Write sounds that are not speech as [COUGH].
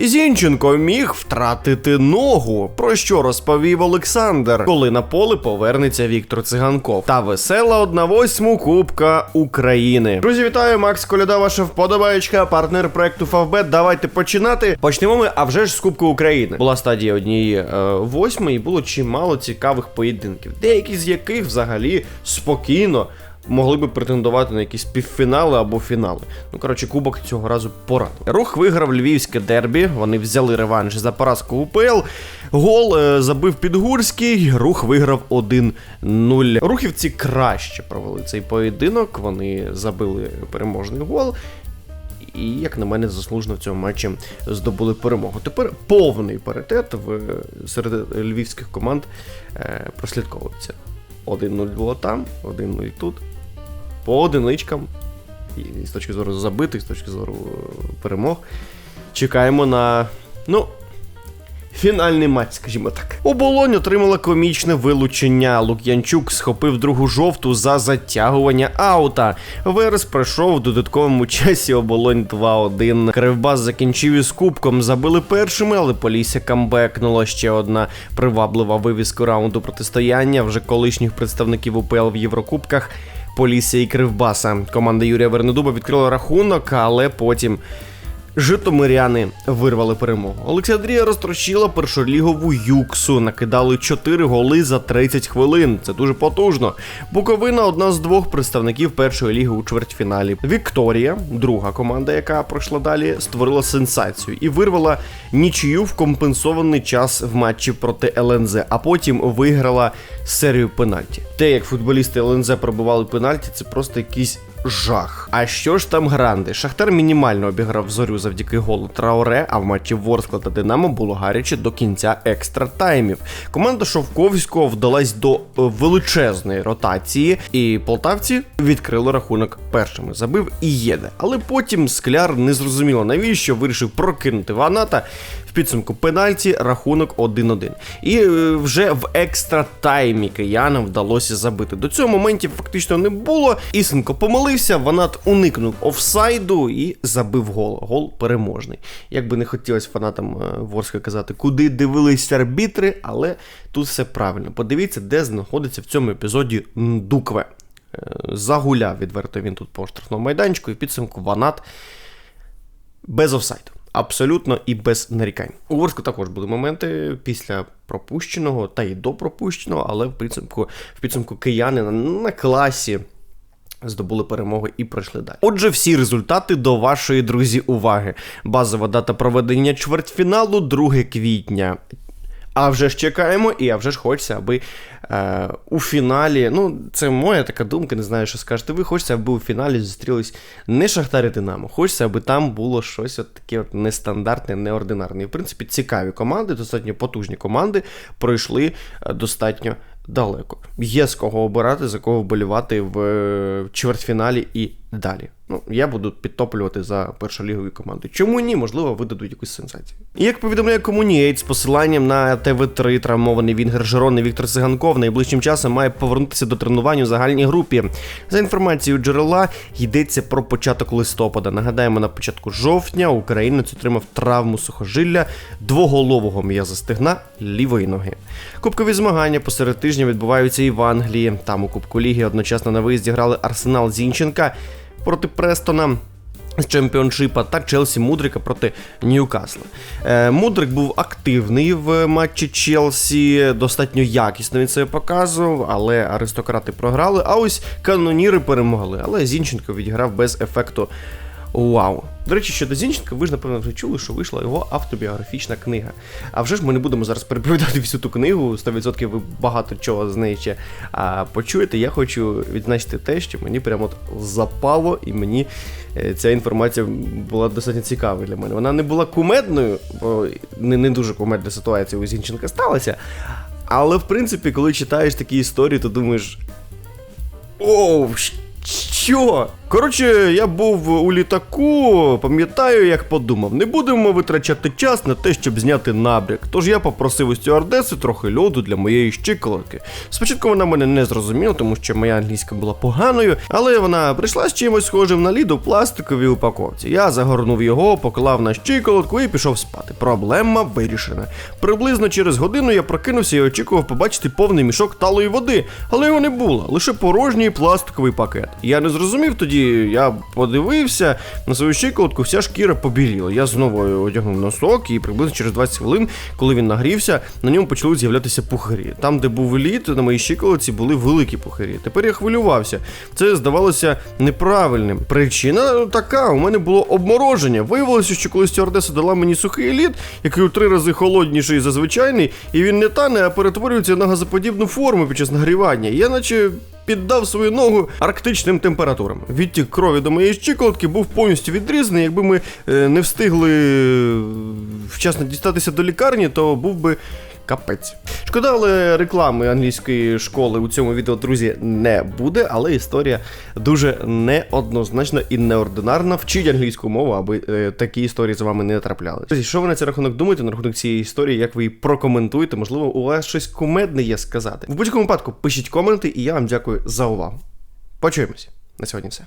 Зінченко міг втратити ногу, про що розповів Олександр, коли на поле повернеться Віктор Циганков. Та весела одна восьму Кубка України. Друзі, вітаю, Макс Коляда, ваша вподобаєчка, партнер проекту Фавбет. Давайте починати. Почнемо ми, а вже ж з Кубку України. Була стадія однієї е, восьмої, і було чимало цікавих поєдинків, деякі з яких взагалі спокійно могли би претендувати на якісь півфінали або фінали. Ну, коротше, кубок цього разу порадив. Рух виграв львівське дербі. Вони взяли реванш за поразку УПЛ. Гол е, забив Підгурський. Рух виграв 1-0. Рухівці краще провели цей поєдинок. Вони забили переможний гол. І, як на мене, заслужено в цьому матчі здобули перемогу. Тепер повний паритет в серед львівських команд е, прослідковується. 1-0 було там, 1-0 тут. По одиничкам. І з точки зору забитих, з точки зору е, перемог. Чекаємо на. Ну. Фінальний матч, скажімо так. Оболонь отримала комічне вилучення. Лук'янчук схопив другу жовту за затягування аута. Верес пройшов в додатковому [LAUGHS] часі оболонь 2-1. Кривбас закінчив із кубком. Забили першими, але Полісся камбекнула ще одна приваблива вивіска раунду протистояння вже колишніх представників УПЛ в Єврокубках. Полісся і Кривбаса. Команда Юрія Вернедуба відкрила рахунок, але потім. Житомиряни вирвали перемогу. Олександрія розтрощила першолігову юксу, накидали 4 голи за 30 хвилин. Це дуже потужно. Буковина одна з двох представників першої ліги у чвертьфіналі. Вікторія, друга команда, яка пройшла далі, створила сенсацію і вирвала нічию в компенсований час в матчі проти ЛНЗ, а потім виграла серію пенальті. Те, як футболісти ЛНЗ пробивали пенальті, це просто якийсь жах. А що ж там гранди? Шахтар мінімально обіграв зорю завдяки голу Траоре, а в матчі Ворскла та Динамо було гаряче до кінця екстра таймів. Команда Шовковського вдалась до е, величезної ротації, і полтавці відкрили рахунок першими. Забив і єде. Але потім скляр не зрозуміло навіщо вирішив прокинути Ваната. Підсумку пенальті рахунок 1-1. І е, вже в екстра таймі киянам вдалося забити. До цього моментів фактично не було. Ісенко помилився, Ванат уникнув офсайду і забив гол. Гол переможний. Як би не хотілося фанатам е, Ворска казати, куди дивились арбітри, але тут все правильно. Подивіться, де знаходиться в цьому епізоді Дукве. Е, Загуляв відверто він тут по штрафному майданчику, і підсумку Ванат без офсайду. Абсолютно і без нарікань. У Ворску також були моменти після пропущеного та й до пропущеного, але в підсумку в підсумку кияни на, на класі здобули перемогу і пройшли далі. Отже, всі результати до вашої друзі уваги. Базова дата проведення чвертьфіналу 2 квітня. А вже ж чекаємо, і а вже ж хочеться, аби е, у фіналі. Ну, це моя така думка, не знаю, що скажете. Ви хочеться, аби у фіналі зустрілись не Шахтар і Динамо. Хочеться, аби там було щось от таке от нестандартне, неординарне. І, в принципі, цікаві команди, достатньо потужні команди пройшли е, достатньо далеко. Є з кого обирати, за кого вболівати в е, чвертьфіналі і далі. Ну, я буду підтоплювати за першолігові команди. Чому ні? Можливо, видадуть якусь сенсацію. Як повідомляє Комунієйт з посиланням на ТВ3 травмований Вінгер Жерон і Віктор Циганков найближчим часом має повернутися до тренувань у загальній групі. За інформацією джерела, йдеться про початок листопада. Нагадаємо, на початку жовтня українець отримав травму сухожилля двоголового м'яза стегна лівої ноги. Кубкові змагання посеред тижня відбуваються і в Англії. Там у Кубку Ліги одночасно на виїзді грали Арсенал Зінченка проти Престона. З чемпіоншипа та Челсі Мудрика проти Ньюкасла. Е, Мудрик був активний в матчі Челсі, достатньо якісно він себе показував, але аристократи програли. А ось каноніри перемогли. Але Зінченко відіграв без ефекту. Вау! До речі, щодо Зінченка, ви ж напевно вже чули, що вийшла його автобіографічна книга. А вже ж ми не будемо зараз переповідати всю ту книгу. 100% ви багато чого з неї ще а, почуєте. Я хочу відзначити те, що мені прямо от запало, і мені е, ця інформація була достатньо цікавою для мене. Вона не була кумедною, бо не, не дуже кумедна ситуація у Зінченка сталася. Але в принципі, коли читаєш такі історії, то думаєш. Оу, що? Коротше, я був у літаку, пам'ятаю, як подумав, не будемо витрачати час на те, щоб зняти набряк. Тож я попросив у стюардеси трохи льоду для моєї щиколотки. Спочатку вона мене не зрозуміла, тому що моя англійська була поганою, але вона прийшла з чимось схожим на лід у пластиковій упаковці. Я загорнув його, поклав на щиколотку і пішов спати. Проблема вирішена. Приблизно через годину я прокинувся і очікував побачити повний мішок талої води, але його не було, лише порожній пластиковий пакет. Я не зрозумів тоді, я подивився на свою щиколотку, вся шкіра побіліла. Я знову одягнув носок, і приблизно через 20 хвилин, коли він нагрівся, на ньому почали з'являтися пухарі. Там, де був лід, на моїй щиколотці були великі пухарі. Тепер я хвилювався. Це здавалося неправильним. Причина така: у мене було обмороження. Виявилося, що коли стюардеса дала мені сухий лід, який у три рази холодніший за звичайний, і він не тане, а перетворюється на газоподібну форму під час нагрівання. Я наче. Піддав свою ногу арктичним температурам. Відтік крові до моєї щиколотки був повністю відрізаний. Якби ми е, не встигли е, вчасно дістатися до лікарні, то був би капець. Шкода, але реклами англійської школи у цьому відео, друзі, не буде, але історія дуже неоднозначна і неординарна. Вчіть англійську мову, аби е, такі історії з вами не трапляли. Друзі, що ви на цей рахунок думаєте на рахунок цієї історії? Як ви її прокоментуєте? Можливо, у вас щось кумедне є сказати. В будь-якому випадку пишіть коменти, і я вам дякую за увагу. Почуємося. На сьогодні все.